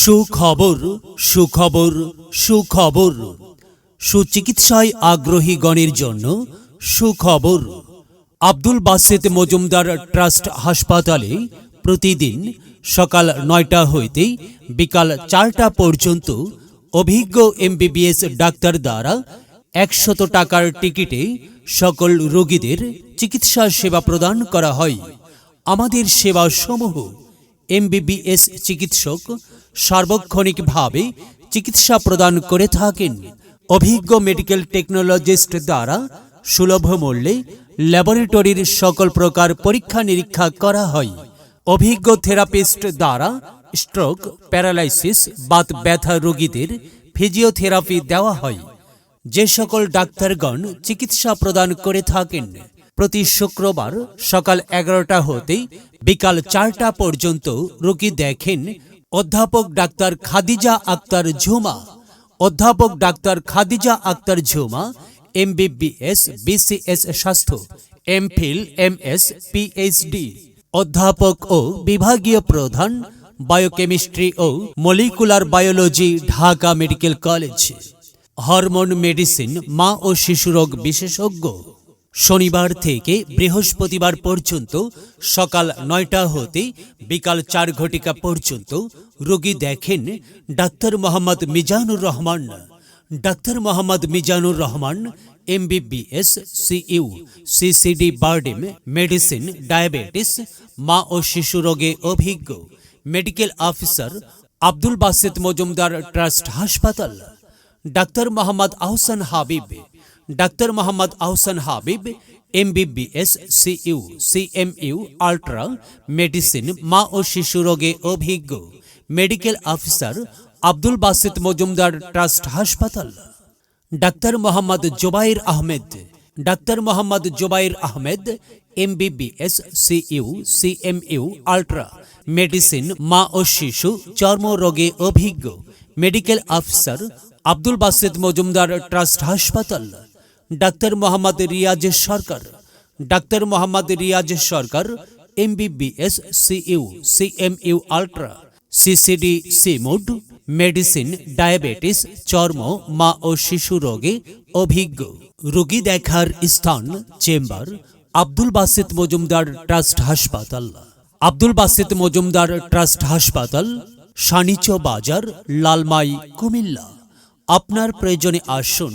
সুখবর সুখবর সুখবর। সুচিকিৎসায় আগ্রহী গণের জন্য সুখবর। আব্দুল বাসেত মজুমদার ট্রাস্ট হাসপাতালে প্রতিদিন সকাল নয়টা হইতে বিকাল চারটা পর্যন্ত অভিজ্ঞ এমবিবিএস ডাক্তার দ্বারা একশত টাকার টিকিটে সকল রোগীদের চিকিৎসা সেবা প্রদান করা হয়। আমাদের সেবা সমূহ এমবিবিএস চিকিৎসক সার্বক্ষণিকভাবে চিকিৎসা প্রদান করে থাকেন। অভিজ্ঞ মেডিকেল টেকনোলজিস্ট দ্বারা সুলভ মূল্যে ল্যাবরেটরির সকল প্রকার পরীক্ষা নিরীক্ষা করা হয়। অভিজ্ঞ থেরাপিস্ট দ্বারা স্ট্রোক, প্যারালাইসিস, বাত ব্যথা রোগীদের ফিজিওথেরাপি দেওয়া হয়। যে সকল ডাক্তারগণ চিকিৎসা প্রদান করে থাকেন প্রতি শুক্রবার সকাল এগারোটা হতে বিকাল চারটা পর্যন্ত রোগী দেখেন অধ্যাপক ডাক্তার খাদিজা আক্তার ঝুমা। অধ্যাপক doctor Khadija Akter Jhuma, MBBS, BCS স্বাস্থ্য, এমফিল, এমএস, পিএইচডি। অধ্যাপক ও বিভাগীয় প্রধান, বায়োকেমিস্ট্রি ও molecular biology, Dhaka medical college. Hormone medicine, মা ও শিশুরোগ বিশেষজ্ঞ। শনিবার থেকে বৃহস্পতিবার পর্যন্ত সকাল নয়টা হতে বিকাল চার ঘটিকা পর্যন্ত রোগী দেখেন doctor Mohammad Mizanur Rahman. Doctor Mohammad Mizanur Rahman, MBBS, CU, CCD, BIRDEM, medicine, diabetes, মা ও শিশু রোগে অভিজ্ঞ, medical officer Abdul Baset Majumder trust হাসপাতাল। Doctor Mohammad Ahsan Habib doctor Mohammad Ahsan Habib, MBBS, CU, CMU, ultra, medicine, মা ও শিশু রোগে অভিজ্ঞ, medical officer Abdul Basit Majumder trust হাসপাতাল। Doctor Mohammad Zubair Ahmed, doctor Mohammad Zubair Ahmed, MBBS, CU, CMU, ultra, medicine, মা ও শিশু চর্মরোগে অভিজ্ঞ, medical officer Abdul Basit Majumder trust হাসপাতাল। Doctor Mohammad Riaz Sarkar, doctor Mohammad Riaz Sarkar, MBBS, CU, CMU ultra, CCD, সিমুড, medicine, diabetes, চর্ম, মা ও শিশু রোগে অভিজ্ঞ। রোগী দেখার স্থান, চেম্বার, আব্দুল বাসিত মজুমদার ট্রাস্ট হাসপাতাল। আব্দুল বাসিত মজুমদার ট্রাস্ট হাসপাতাল সানিচ বাজার, লালমাই, কুমিল্লা। আপনার প্রয়োজনে আসুন